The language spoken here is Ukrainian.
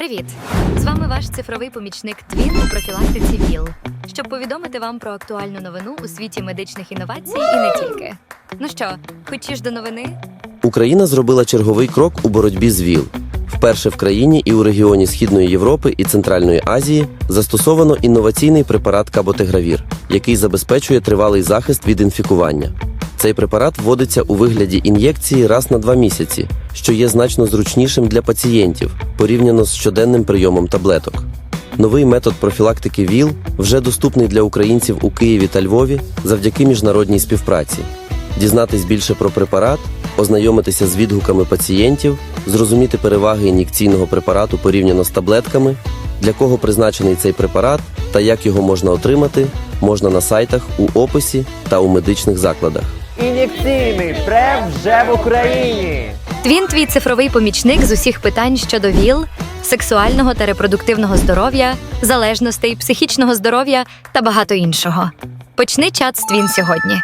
Привіт! З вами ваш цифровий помічник Твін у профілактиці ВІЛ, щоб повідомити вам про актуальну новину у світі медичних інновацій і не тільки. Ну що, хочеш до новини? Україна зробила черговий крок у боротьбі з ВІЛ. Вперше в країні і у регіоні Східної Європи і Центральної Азії застосовано інноваційний препарат каботегравір, який забезпечує тривалий захист від інфікування. Цей препарат вводиться у вигляді ін'єкції раз на два місяці, що є значно зручнішим для пацієнтів порівняно з щоденним прийомом таблеток. Новий метод профілактики ВІЛ вже доступний для українців у Києві та Львові завдяки міжнародній співпраці. Дізнатись більше про препарат, ознайомитися з відгуками пацієнтів, зрозуміти переваги ін'єкційного препарату порівняно з таблетками, для кого призначений цей препарат та як його можна отримати, можна на сайтах у описі та у медичних закладах. Ін'єкційний прем вже в Україні. Твін твій цифровий помічник з усіх питань щодо ВІЛ, сексуального та репродуктивного здоров'я, залежностей, психічного здоров'я та багато іншого. Почни чат з Твін сьогодні.